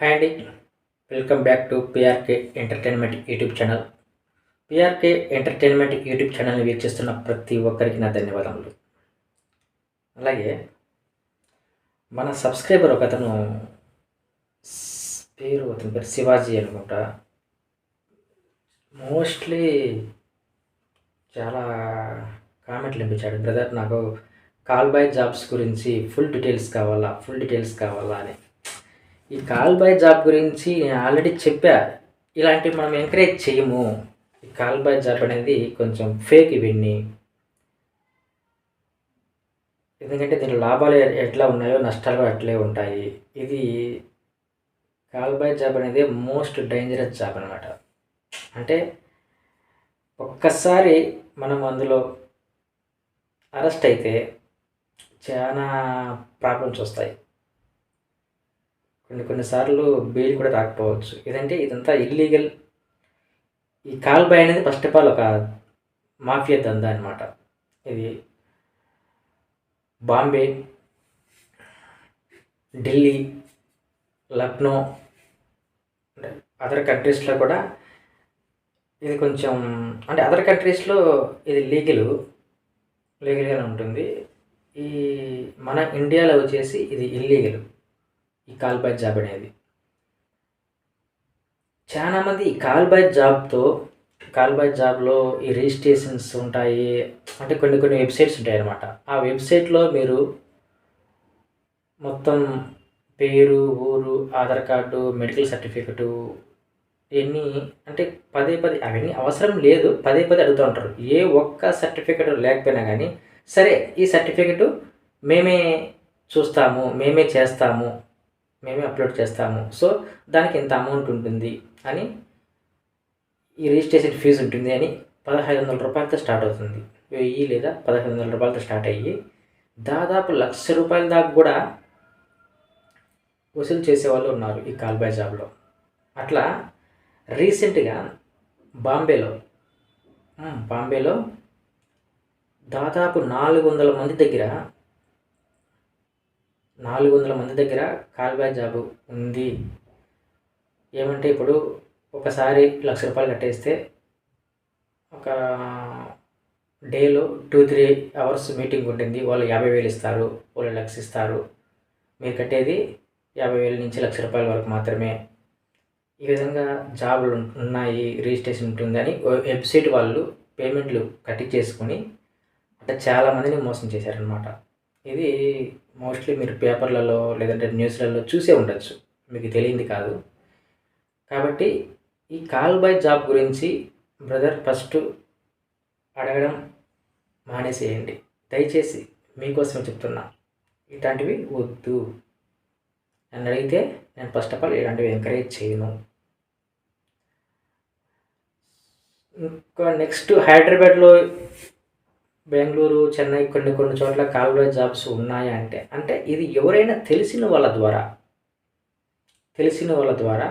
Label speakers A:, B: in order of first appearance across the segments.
A: Hi అండి welcome back to PRK entertainment YouTube channel PRK entertainment YouTube ఛానల్ని వీక్షిస్తున్న ప్రతి ఒక్కరికి నా ధన్యవాదములు. అలాగే మన సబ్స్క్రైబర్ ఒక అతను పేరు అతని పేరు శివాజీ అనుకుంటా. మోస్ట్లీ చాలా కామెంట్లు వినిపించాడు. బ్రదర్ నాకు కాల్ బై జాబ్స్ గురించి ఫుల్ డీటెయిల్స్ కావాలా? ఫుల్ డీటెయిల్స్ కావాలా? అని. ఈ కాల్ బై జాబ్ గురించి నేను ఆల్రెడీ చెప్పా. ఇలాంటివి మనం ఎంకరేజ్ చేయము. ఈ కాల్ బై జాబ్ అనేది కొంచెం ఫేక్ ఇవన్నీ ఎందుకంటే దీని లాభాలు ఎట్లా ఉన్నాయో నష్టాలు అట్లే ఉంటాయి. ఇది కాల్ బై జాబ్ అనేది మోస్ట్ డేంజరస్ జాబ్ అనమాట అంటే ఒక్కసారి మనం అందులో అరెస్ట్ అయితే చాలా ప్రాబ్లమ్స్ వస్తాయి. కొన్ని కొన్నిసార్లు బెయిల్ కూడా రాకపోవచ్చు. ఏదంటే ఇదంతా ఇల్లీగల్ ఈ కాల్ బై అనేది ఫస్ట్ ఆఫ్ ఆల్ ఒక మాఫియా దందా అనమాట ఇది బాంబే ఢిల్లీ లక్నో అదర్ కంట్రీస్లో కూడా ఇది కొంచెం అంటే అదర్ కంట్రీస్లో ఇది లీగల్ లీగల్గానే ఉంటుంది. ఈ మన ఇండియాలో వచ్చేసి ఇది ఇల్లీగల్ ఈ కాల్ బై జాబ్ అనేది చాలామంది ఈ కాల్ బై జాబ్తో కాల్ బై జాబ్లో ఈ రిజిస్ట్రేషన్స్ ఉంటాయి. అంటే కొన్ని కొన్ని వెబ్సైట్స్ ఉంటాయి అన్నమాట. ఆ వెబ్సైట్లో మీరు మొత్తం పేరు ఊరు ఆధార్ కార్డు మెడికల్ సర్టిఫికెటు ఇవన్నీ అంటే పదే పదే అవన్నీ అవసరం లేదు. పదే పదే అడుగుతూ ఉంటారు. ఏ ఒక్క సర్టిఫికెట్ లేకపోయినా కానీ సరే ఈ సర్టిఫికెట్ మేమే చూస్తాము మేమే చేస్తాము. మేమే అప్లోడ్ చేస్తాము. సో దానికి ఇంత అమౌంట్ ఉంటుంది అని ఈ రిజిస్ట్రేషన్ ఫీజు ఉంటుంది అని పదహైదు వందల రూపాయలతో స్టార్ట్ అవుతుంది. వెయ్యి లేదా పదహైదు వందల రూపాయలతో స్టార్ట్ అయ్యి దాదాపు లక్ష రూపాయల దాకా కూడా వసూలు చేసేవాళ్ళు ఉన్నారు ఈ కాల్బాయ్ జాబ్లో. అట్లా రీసెంట్గా బాంబేలో బాంబేలో దాదాపు నాలుగు వందల మంది దగ్గర నాలుగు వందల మంది దగ్గర కాల్ బ్యాక్ జాబ్ ఉంది. ఏమంటే ఇప్పుడు ఒకసారి లక్ష రూపాయలు కట్టేస్తే ఒక డేలో టూ త్రీ అవర్స్ మీటింగ్ ఉంటుంది. వాళ్ళు యాభై వేలు ఇస్తారు వాళ్ళు లక్ష ఇస్తారు. మీరు కట్టేది యాభై వేల నుంచి లక్ష రూపాయల వరకు మాత్రమే. ఈ విధంగా జాబులు ఉన్నాయి రిజిస్ట్రేషన్ ఉంటుందని వెబ్సైట్ వాళ్ళు పేమెంట్లు కట్టి చేసుకుని అంటే చాలామందిని మోసం చేశారనమాట ఇది మోస్ట్లీ మీరు పేపర్లలో లేదంటే న్యూస్లలో చూసే ఉండొచ్చు. మీకు తెలియంది కాదు. కాబట్టి ఈ కాల్ బై జాబ్ గురించి బ్రదర్ ఫస్ట్ అడగడం మానేసేయండి. దయచేసి మీకోసం చెప్తున్నా. ఇట్లాంటివి వద్దు. నన్ను అడిగితే నేను ఫస్ట్ ఆఫ్ ఆల్ ఇలాంటివి ఎంకరేజ్ చేయను. ఇంకా నెక్స్ట్ హైదరాబాద్లో బెంగళూరు చెన్నై కొన్ని కొన్ని చోట్ల కాల్వే జాబ్స్ ఉన్నాయంటే అంటే అంటే ఇది ఎవరైనా తెలిసిన వాళ్ళ ద్వారా తెలిసిన వాళ్ళ ద్వారా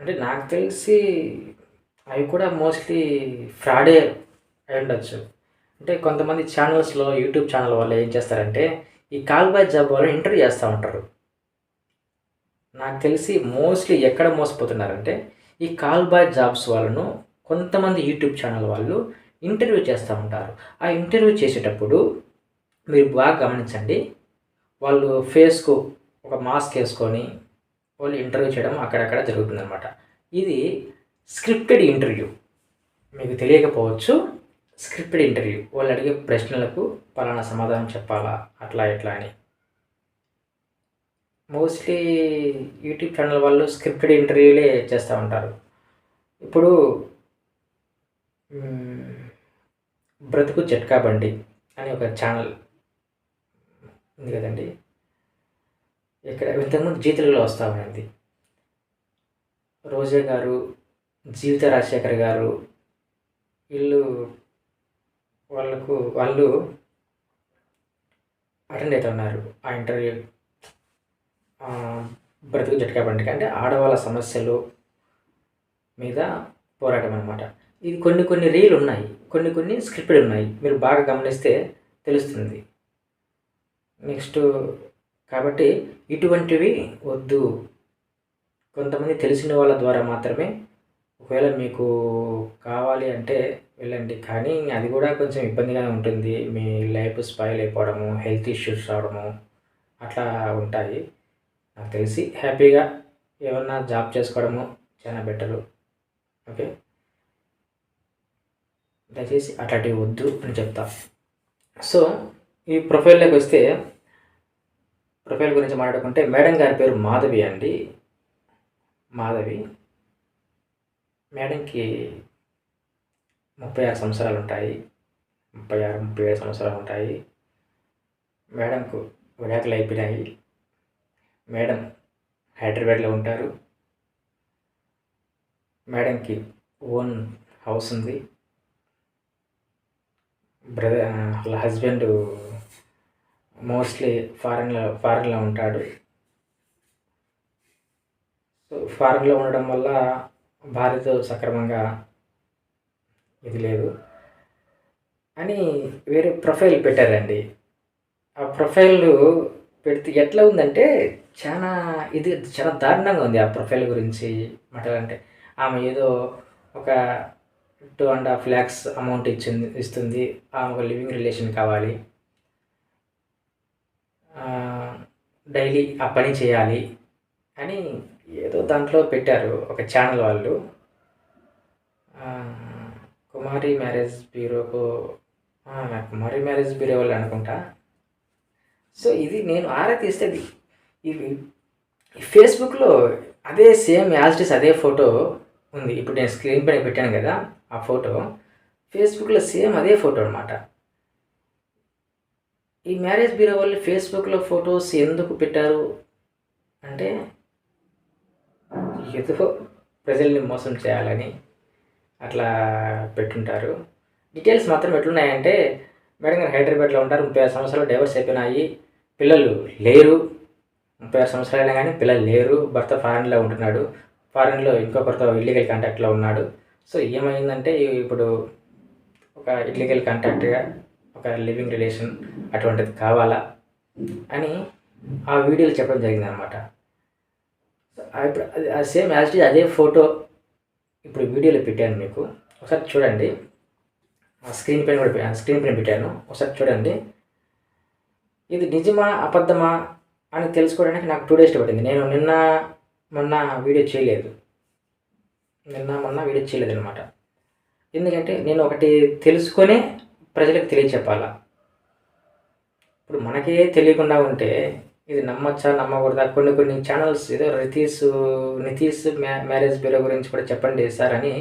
A: అంటే నాకు తెలిసి అవి కూడా మోస్ట్లీ ఫ్రాడే అయి ఉండొచ్చు. అంటే కొంతమంది ఛానల్స్లో యూట్యూబ్ ఛానల్ వాళ్ళు ఏం చేస్తారంటే ఈ కాల్ బై జాబ్ వాళ్ళు ఇంటర్వ్యూ చేస్తూ ఉంటారు. నాకు తెలిసి మోస్ట్లీ ఎక్కడ మోసపోతున్నారంటే ఈ కాల్ బై జాబ్స్ వాళ్ళను కొంతమంది యూట్యూబ్ ఛానల్ వాళ్ళు ఇంటర్వ్యూ చేస్తూ ఉంటారు. ఆ ఇంటర్వ్యూ చేసేటప్పుడు మీరు బాగా గమనించండి. వాళ్ళు ఫేస్కు ఒక మాస్క్ వేసుకొని వాళ్ళు ఇంటర్వ్యూ చేయడం అక్కడక్కడ జరుగుతుందన్నమాట. ఇది స్క్రిప్టెడ్ ఇంటర్వ్యూ. మీకు తెలియకపోవచ్చు స్క్రిప్టెడ్ ఇంటర్వ్యూ. వాళ్ళు అడిగే ప్రశ్నలకు పలానా సమాధానం చెప్పాలా అట్లా ఎట్లా అని. మోస్ట్లీ యూట్యూబ్ ఛానల్ వాళ్ళు స్క్రిప్టెడ్ ఇంటర్వ్యూలే చేస్తూ ఉంటారు. ఇప్పుడు బ్రతుకు జట్కా బండి అని ఒక ఛానల్ ఉంది కదండి. ఇక్కడ ఇంతకుముందు జీతులలో వస్తూ రోజా గారు జీవిత రాజశేఖర్ గారు వీళ్ళు వాళ్ళకు వాళ్ళు అటెండ్ అవుతున్నారు ఆ ఇంటర్వ్యూ. బ్రతుకు జట్కా బండికి అంటే ఆడవాళ్ళ సమస్యలు మీద పోరాటం అనమాట ఇది కొన్ని కొన్ని రీల్ ఉన్నాయి. కొన్ని కొన్ని స్క్రిప్టెడ్ ఉన్నాయి. మీరు బాగా గమనిస్తే తెలుస్తుంది. నెక్స్ట్ కాబట్టి ఇటువంటివి వద్దు. కొంతమంది తెలిసిన వాళ్ళ ద్వారా మాత్రమే ఒకవేళ మీకు కావాలి అంటే వెళ్ళండి. కానీ అది కూడా కొంచెం ఇబ్బందిగానే ఉంటుంది. మీ లైఫ్ స్పాయిల్ అయిపోవడము హెల్త్ ఇష్యూస్ రావడము అట్లా ఉంటాయి. నాకు తెలిసి హ్యాపీగా ఏమన్నా జాబ్ చేసుకోవడము చాలా బెటరు. ఓకే? దయచేసి అట్లాంటివి వద్దు అని చెప్తా. సో ఈ ప్రొఫైల్లోకి వస్తే ప్రొఫైల్ గురించి మాట్లాడుకుంటే మేడం గారి పేరు మాధవి అండి. మాధవి మేడంకి ముప్పై ఆరు సంవత్సరాలు ఉంటాయి. ముప్పై ఆరు ముప్పై ఏడు సంవత్సరాలు ఉంటాయి. మేడంకు విడాకులు అయిపోయినాయి. మేడం హైదరాబాద్లో ఉంటారు. మేడంకి ఓన్ హౌస్ ఉంది. బ్రదర్ వాళ్ళ హస్బెండ్ మోస్ట్లీ ఫారెన్లో ఫారెన్లో ఉంటాడు. సో ఫారెన్లో ఉండడం వల్ల భార్యతో సక్రమంగా ఇది లేదు. అని వేరే ప్రొఫైల్ పెట్టారండి. ఆ ప్రొఫైల్ పెడితే ఎట్లా ఉందంటే చాలా ఇది చాలా దారుణంగా ఉంది ఆ ప్రొఫైల్ గురించి. మాట్లాడాలంటే ఆమె ఏదో ఒక two and half lakhs amount ఇచ్చింది ఇస్తుంది. ఆమె ఒక లివింగ్ రిలేషన్ కావాలి. డైలీ ఆ పని చేయాలి అని ఏదో దాంట్లో పెట్టారు ఒక ఛానల్ వాళ్ళు. కుమారి మ్యారేజ్ బ్యూరోకు కుమారి మ్యారేజ్ బ్యూరో వాళ్ళు అనుకుంటా. సో ఇది నేను ఆరా తీస్తే ఇది ఫేస్బుక్లో అదే సేమ్ యాజ్టిస్ అదే ఫోటో ఉంది. ఇప్పుడు నేను స్క్రీన్ పైన పెట్టాను కదా. ఆ ఫోటో ఫేస్బుక్లో సేమ్ అదే ఫోటో అనమాట ఈ మ్యారేజ్ బ్యూరో వాళ్ళు ఫేస్బుక్లో ఫొటోస్ ఎందుకు పెట్టారు అంటే ఏదో ప్రజల్ని మోసం చేయాలని అట్లా పెట్టుంటారు. డీటెయిల్స్ మాత్రం ఎట్లున్నాయంటే మేడం గారు హైదరాబాద్లో ఉంటారు ముప్పై ఆరు సంవత్సరాలు డైవర్స్ అయిపోయినాయి పిల్లలు లేరు. ముప్పై ఆరు సంవత్సరాలైనా కానీ పిల్లలు లేరు భర్త ఫారెన్లో ఉంటున్నాడు ఫారెన్లో ఇంకొకరితో ఇల్లీగల్ కాంటాక్ట్లో ఉన్నాడు. సో ఏమైందంటే ఇప్పుడు ఒక ఇల్లీగల్ కాంటాక్ట్గా ఒక లివింగ్ రిలేషన్ అటువంటిది కావాలా అని ఆ వీడియోలు చెప్పడం జరిగింది అనమాట ఇప్పుడు సేమ్ యాజ్ అదే ఫోటో ఇప్పుడు వీడియోలో పెట్టాను మీకు. ఒకసారి చూడండి. స్క్రీన్ పైన కూడా స్క్రీన్ పైన పెట్టాను. ఒకసారి చూడండి. ఇది నిజమా అబద్ధమా అని తెలుసుకోవడానికి నాకు టూ డేస్ పట్టింది. నేను నిన్న మొన్న వీడియో చేయలేదు. నిన్న మొన్న వీడియో అనమాట ఎందుకంటే నేను ఒకటి తెలుసుకొని ప్రజలకు తెలియచెప్పాలా? ఇప్పుడు మనకే తెలియకుండా ఉంటే ఇది నమ్మచ్చా నమ్మకూడదా? కొన్ని కొన్ని ఛానల్స్ ఏదో రితీష్ నితీష్ మ్యా మ్యారేజ్ బ్యూరో గురించి కూడా చెప్పండి సార్ అని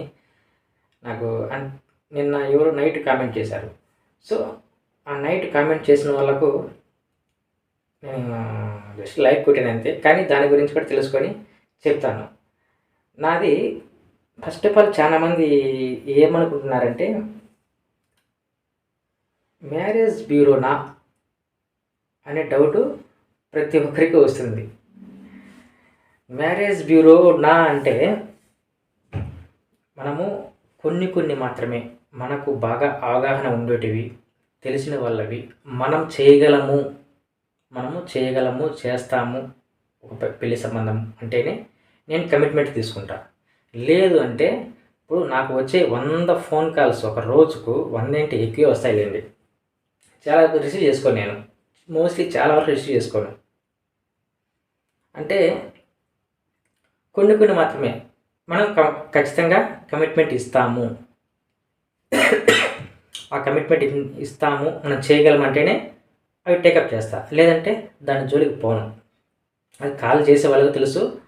A: నాకు నిన్న ఎవరు నైట్ కామెంట్ చేశారు. సో ఆ నైట్ కామెంట్ చేసిన వాళ్ళకు నేను జస్ట్ లైక్ కొట్టాను అంతే కానీ దాని గురించి కూడా తెలుసుకొని చెప్తాను. నాది ఫస్ట్ ఆఫ్ ఆల్ చాలామంది ఏమనుకుంటున్నారంటే మ్యారేజ్ బ్యూరోనా? అనే డౌటు ప్రతి ఒక్కరికి వస్తుంది. మ్యారేజ్ బ్యూరో నా అంటే మనము కొన్ని కొన్ని మాత్రమే మనకు బాగా అవగాహన ఉండేటివి తెలిసిన వాళ్ళవి మనం చేయగలము మనము చేయగలము చేస్తాము ఒక పెళ్ళి సంబంధం అంటేనే నేను కమిట్మెంట్ తీసుకుంటా. లేదు అంటే ఇప్పుడు నాకు వచ్చే వంద ఫోన్ కాల్స్ ఒక రోజుకు వంద ఏంటి ఎక్కువే వస్తాయిలేండి చాలా రిసీవ్ చేసుకోను నేను. మోస్ట్లీ చాలా వరకు రిసీవ్ చేసుకోను. అంటే కొన్ని కొన్ని మాత్రమే. మనం ఖచ్చితంగా కమిట్మెంట్ ఇస్తాము. ఆ కమిట్మెంట్ ఇస్తాము మనం చేయగలమంటేనే అవి టేకప్ చేస్తా. లేదంటే దాని జోలికి పోను. అది కాల్ చేసే వాళ్ళకి తెలుసు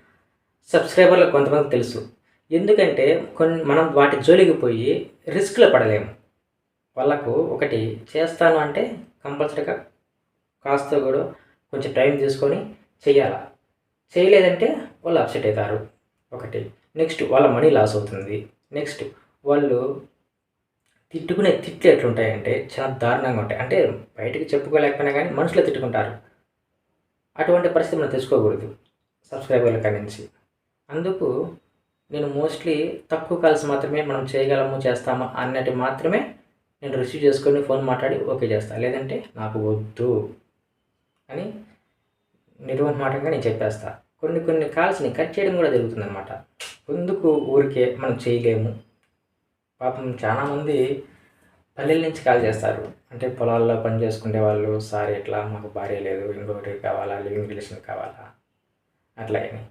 A: సబ్స్క్రైబర్లకు కొంతమందికి తెలుసు. ఎందుకంటే కొన్ని మనం వాటి జోలికి పోయి రిస్క్లో పడలేము. వాళ్ళకు ఒకటి చేస్తాను అంటే కంపల్సరీగా కాస్త కూడా కొంచెం టైం తీసుకొని చేయాలా చేయలేదంటే వాళ్ళు అప్సెట్ అవుతారు ఒకటి. నెక్స్ట్ వాళ్ళ మనీ లాస్ అవుతుంది. నెక్స్ట్ వాళ్ళు తిట్టుకునే తిట్లు ఎట్లుంటాయంటే చాలా దారుణంగా ఉంటాయి. అంటే బయటకు చెప్పుకోలేకపోయినా కానీ మనుషులు తిట్టుకుంటారు. అటువంటి పరిస్థితి మనం తెచ్చుకోకూడదు. సబ్స్క్రైబర్ల కానించి నుంచి. అందుకు నేను మోస్ట్లీ తక్కువ కాల్స్ మాత్రమే మనం చేయగలము చేస్తాము అన్నట్టు మాత్రమే నేను రిసీవ్ చేసుకొని ఫోన్ మాట్లాడి ఓకే చేస్తాను లేదంటే నాకు వద్దు అని నిర్వహమాటంగా నేను చెప్పేస్తా. కొన్ని కొన్ని కాల్స్ని కట్ చేయడం కూడా జరుగుతుంది అనమాట ఎందుకు ఊరికే మనం చేయలేము. పాపం చాలామంది పల్లెల నుంచి కాల్ చేస్తారు. అంటే పొలాల్లో పని చేసుకునే వాళ్ళు సార్ ఇట్లా మాకు భార్య లేదు. ఇంకొకటి కావాలా? లివింగ్ రిలేషన్ కావాలా? అట్లా అని.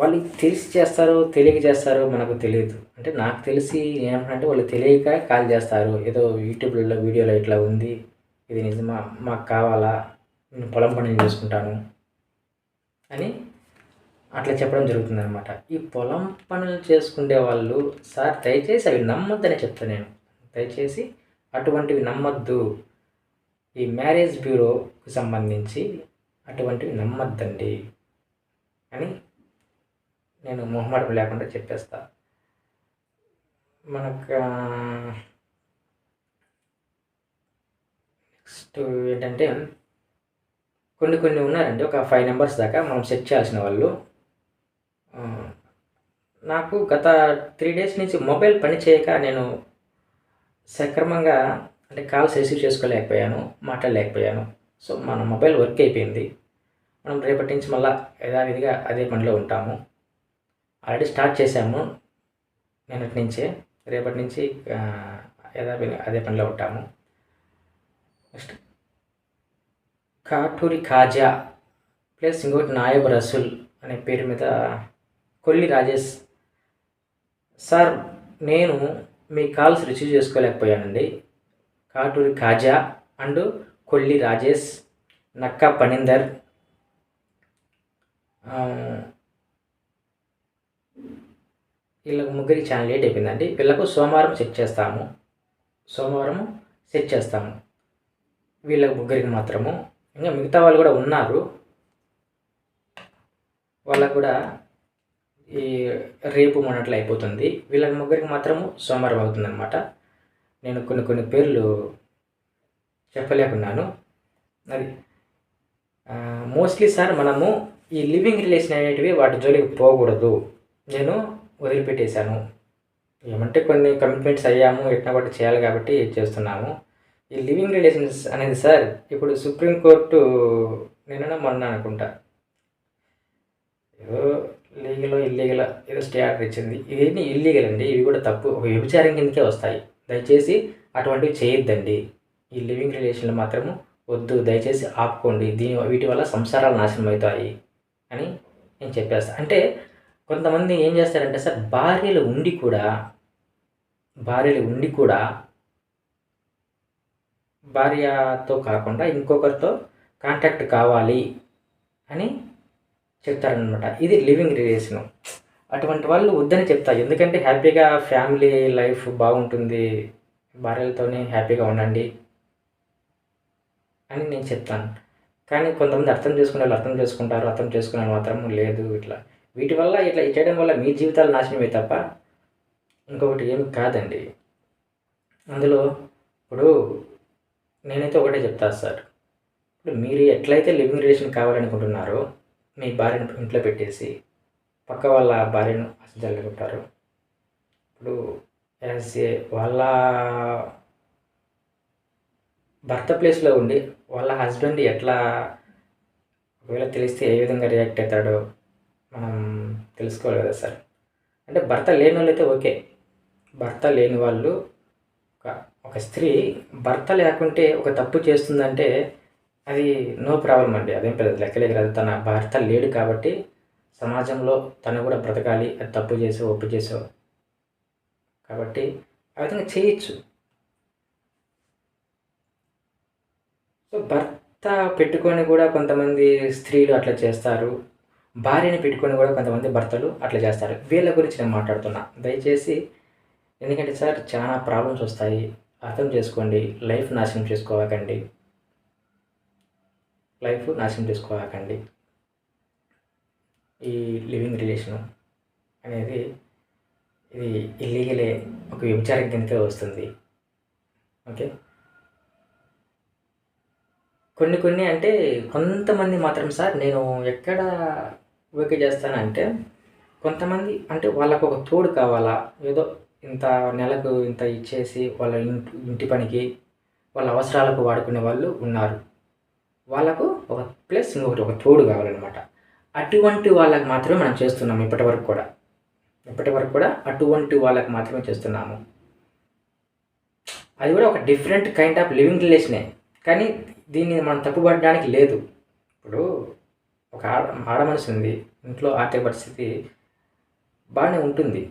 A: వాళ్ళు తెలిసి చేస్తారో తెలియక చేస్తారో మనకు తెలియదు. అంటే నాకు తెలిసి ఏమంటే వాళ్ళు తెలియక కాల్ చేస్తారు. ఏదో యూట్యూబ్లలో వీడియోలో ఇట్లా ఉంది. ఇది నిజమా? మాకు కావాలా? నేను పొలం పనులు చేసుకుంటాను అని అట్లా చెప్పడం జరుగుతుంది అనమాట ఈ పొలం పనులు చేసుకునే వాళ్ళు సార్ దయచేసి అవి నమ్మొద్దని చెప్తాను నేను. దయచేసి అటువంటివి నమ్మొద్దు. ఈ మ్యారేజ్ బ్యూరోకి సంబంధించి అటువంటివి నమ్మొద్దండి అని నేను మొహమాటం లేకుండా చెప్పేస్తా. మనకు నెక్స్ట్ ఏంటంటే కొన్ని కొన్ని ఉన్నారండి. ఒక ఫైవ్ నెంబర్స్ దాకా మనం సెట్ చేయాల్సిన వాళ్ళు. నాకు గత త్రీ డేస్ నుంచి మొబైల్ పని చేయక నేను సక్రమంగా అంటే కాల్స్ రిసీవ్ చేసుకోలేకపోయాను మాట్లాడలేకపోయాను. సో మన మొబైల్ వర్క్ అయిపోయింది. మనం రేపటి నుంచి మళ్ళీ యథావిధిగా అదే పనిలో ఉంటాము. ఆల్రెడీ స్టార్ట్ చేశాము. నిన్నటి నుంచే. రేపటి నుంచి యథావిధి అదే పనిలో ఉంటాము. నెక్స్ట్ కాటూరి కాజా ప్లస్ ఇంకోటి నాయబ్ రసూల్ అనే పేరు మీద కొల్లి రాజేష్ సార్ నేను మీ కాల్స్ రిసీవ్ చేసుకోలేకపోయానండి. కాటూరి కాజా అండ్ కొల్లి రాజేష్ నక్కా పనిందర్ వీళ్ళకి ముగ్గురికి ఛానల్ లేట్ అయిపోయిందండి. వీళ్ళకు సోమవారం సెట్ చేస్తాము. సోమవారం సెట్ చేస్తాము. వీళ్ళకి ముగ్గురికి మాత్రము. ఇంకా మిగతా వాళ్ళు కూడా ఉన్నారు. వాళ్ళకు కూడా ఈ రేపు మొన్నట్లు అయిపోతుంది. వీళ్ళకి ముగ్గురికి మాత్రము సోమవారం అవుతుందన్నమాట. నేను కొన్ని కొన్ని పేర్లు చెప్పలేకున్నాను. అది మోస్ట్లీ సార్ మనము ఈ లివింగ్ రిలేషన్ అనేటివి వాటి జోలికి పోకూడదు. నేను వదిలిపెట్టేశాను. ఏమంటే కొన్ని కమిట్మెంట్స్ అయ్యాము ఎట్లా ఒకటి చేయాలి కాబట్టి చేస్తున్నాము. ఈ లివింగ్ రిలేషన్స్ అనేది సార్ ఇప్పుడు సుప్రీంకోర్టు నిన్న మొన్న అనుకుంటా. ఏదో లీగల్ ఇల్లీగల్ ఏదో స్టే ఆర్డర్ ఇచ్చింది. ఇవన్నీ ఇల్లీగల్ అండి ఇవి కూడా తప్పు. ఒక వ్యభిచారం కిందకే వస్తాయి. దయచేసి అటువంటివి చేయొద్దండి. ఈ లివింగ్ రిలేషన్లు మాత్రము వద్దు. దయచేసి ఆపుకోండి. దీని వీటి వల్ల సంసారాలు నాశనం అవుతాయి అని నేను చెప్పేస్తాను అంటే కొంతమంది ఏం చేస్తారంటే సార్ భార్యలు ఉండి కూడా భార్యలు ఉండి కూడా భార్యతో కాకుండా ఇంకొకరితో కాంటాక్ట్ కావాలి అని చెప్తారనమాట ఇది లివింగ్ రిలేషన్ అటువంటి వాళ్ళు వద్దని చెప్తారు. ఎందుకంటే హ్యాపీగా ఫ్యామిలీ లైఫ్ బాగుంటుంది. భార్యలతోనే హ్యాపీగా ఉండండి అని నేను చెప్తాను. కానీ కొంతమంది అర్థం చేసుకునే వాళ్ళు అర్థం చేసుకుంటారు. అర్థం చేసుకునే వాళ్ళు మాత్రం లేదు ఇట్లా. వీటి వల్ల ఇట్లా చేయడం వల్ల మీ జీవితాలు నాశనమే తప్ప ఇంకొకటి ఏం కాదండి. అందులో ఇప్పుడు నేనైతే ఒకటే చెప్తాను సార్. ఇప్పుడు మీరు ఎట్లయితే లివింగ్ రిలేషన్ కావాలనుకుంటున్నారో మీ భార్యను ఇంట్లో పెట్టేసి పక్క వాళ్ళ భార్యను అసలు ఇప్పుడు యాజ్ ఏ వాళ్ళ భర్త ప్లేస్లో ఉండి వాళ్ళ హస్బెండ్ ఎట్లా ఒకవేళ తెలిస్తే ఏ విధంగా రియాక్ట్ అవుతాడో మనం తెలుసుకోవాలి కదా సార్. అంటే భర్త లేని వాళ్ళు అయితే ఓకే. భర్త లేని వాళ్ళు ఒక ఒక స్త్రీ భర్త లేకుంటే ఒక తప్పు చేస్తుందంటే అది నో ప్రాబ్లం అండి. అదేం పెద్ద లెక్కలే కాదు తన భర్త లేడు కాబట్టి సమాజంలో తను కూడా బ్రతకాలి. అది తప్పు చేసో ఒప్పు చేసో కాబట్టి ఆ విధంగా చేయొచ్చు. సో భర్త పెట్టుకొని కూడా కొంతమంది స్త్రీలు అట్లా చేస్తారు. భార్యని పెట్టుకొని కూడా కొంతమంది భర్తలు అట్లా చేస్తారు. వీళ్ళ గురించి నేను మాట్లాడుతున్నా. దయచేసి ఎందుకంటే సార్ చాలా ప్రాబ్లమ్స్ వస్తాయి. అర్థం చేసుకోండి. లైఫ్ నాశనం చేసుకోవకండి. లైఫ్ నాశనం చేసుకోవాకండి. ఈ లివింగ్ రిలేషన్ అనేది ఇది ఇల్లీగలే ఒక వ్యభిచారం కిందకే వస్తుంది. ఓకే? కొన్ని కొన్ని అంటే కొంతమంది మాత్రం సార్ నేను ఎక్కడ ఓకే చేస్తానంటే కొంతమంది అంటే వాళ్ళకు ఒక తోడు కావాలా? ఏదో ఇంత నెలకు ఇంత ఇచ్చేసి వాళ్ళ ఇంటి ఇంటి పనికి వాళ్ళ అవసరాలకు వాడుకునే వాళ్ళు ఉన్నారు. వాళ్ళకు ఒక ప్లస్ ఇంకొకటి ఒక తోడు కావాలన్నమాట. అటువంటి వాళ్ళకి మాత్రమే మనం చేస్తున్నాము ఇప్పటి వరకు కూడా. ఇప్పటి వరకు కూడా అటువంటి వాళ్ళకి మాత్రమే చేస్తున్నాము. అది కూడా ఒక డిఫరెంట్ కైండ్ ఆఫ్ లివింగ్ రిలేషనే కానీ దీన్ని మనం తప్పుపడడానికి లేదు. ఇప్పుడు ఒక ఆడ ఆడ మనిషి ఉంది ఇంట్లో ఆర్థిక పరిస్థితి బాగానే ఉంటుంది.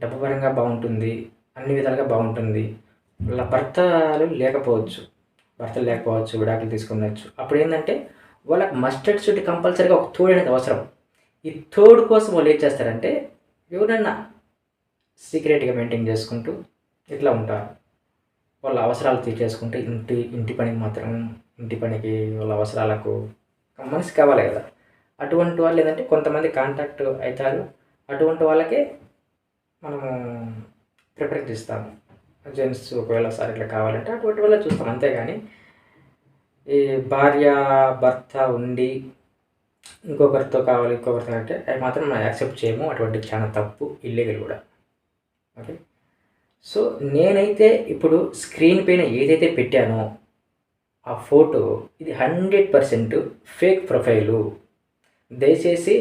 A: డబ్బు పరంగా బాగుంటుంది అన్ని విధాలుగా బాగుంటుంది. వాళ్ళ భర్తలు లేకపోవచ్చు భర్తలు లేకపోవచ్చు విడాకులు తీసుకునవచ్చు అప్పుడు ఏంటంటే వాళ్ళకి మస్టర్డ్ షూట్ కంపల్సరీగా ఒక తోడు అనేది అవసరం. ఈ తోడు కోసం వాళ్ళు ఏం చేస్తారంటే ఎవరన్నా సీక్రెట్గా మెయింటైన్ చేసుకుంటూ ఇట్లా ఉంటారు. వాళ్ళ అవసరాలు తీర్చేసుకుంటే ఇంటి ఇంటి పనికి మాత్రం ఇంటి పనికి వాళ్ళ అవసరాలకు మనిషి కావాలి కదా. అటువంటి వాళ్ళు ఏంటంటే కొంతమంది కాంటాక్ట్ అవుతారు. అటువంటి వాళ్ళకే మనము ప్రిఫరెన్స్ ఇస్తాము జెంట్స్ ఒకవేళ సార్ ఇట్లా కావాలంటే అటువంటి వాళ్ళే చూస్తాం. అంతేగాని ఈ భార్య భర్త ఉండి ఇంకొకరితో కావాలి ఇంకొకరితో అంటే అవి మాత్రం మనం యాక్సెప్ట్ చేయము. అటువంటి చాలా తప్పు ఇల్లీగల్ కూడా. ఓకే? సో నేనైతే ఇప్పుడు స్క్రీన్ పైన ఏదైతే పెట్టానో ఆ ఫోటో ఇది హండ్రెడ్ పర్సెంట్ ఫేక్ ప్రొఫైలు. దయచేసి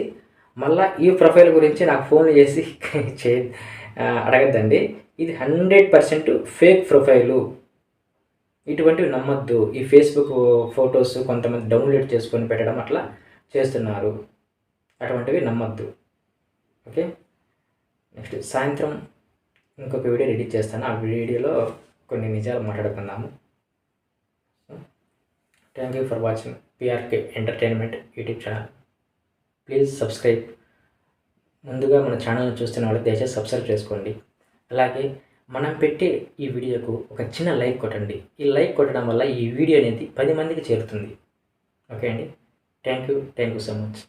A: మళ్ళా ఈ ప్రొఫైల్ గురించి నాకు ఫోన్ చేసి చే అడగద్దండి. ఇది హండ్రెడ్ పర్సెంట్ ఫేక్ ప్రొఫైలు. ఇటువంటివి నమ్మొద్దు. ఈ ఫేస్బుక్ ఫొటోస్ కొంతమంది డౌన్లోడ్ చేసుకొని పెట్టడం అట్లా చేస్తున్నారు. అటువంటివి నమ్మొద్దు. ఓకే? నెక్స్ట్ సాయంత్రం ఇంకొక వీడియో రెడీ చేస్తాను. ఆ వీడియోలో కొన్ని నిజాలు మాట్లాడుకుందాము. Thank you for watching PRK entertainment YouTube channel please subscribe ముందుగా మన ఛానల్ని చూస్తున్న వాళ్ళు దయచేసి సబ్స్క్రైబ్ చేసుకోండి. అలాగే మనం పెట్టే ఈ వీడియోకు ఒక చిన్న లైక్ కొట్టండి. ఈ లైక్ కొట్టడం వల్ల ఈ వీడియో అనేది పది మందికి చేరుతుంది. ఓకే అండి? Thank you thank you so much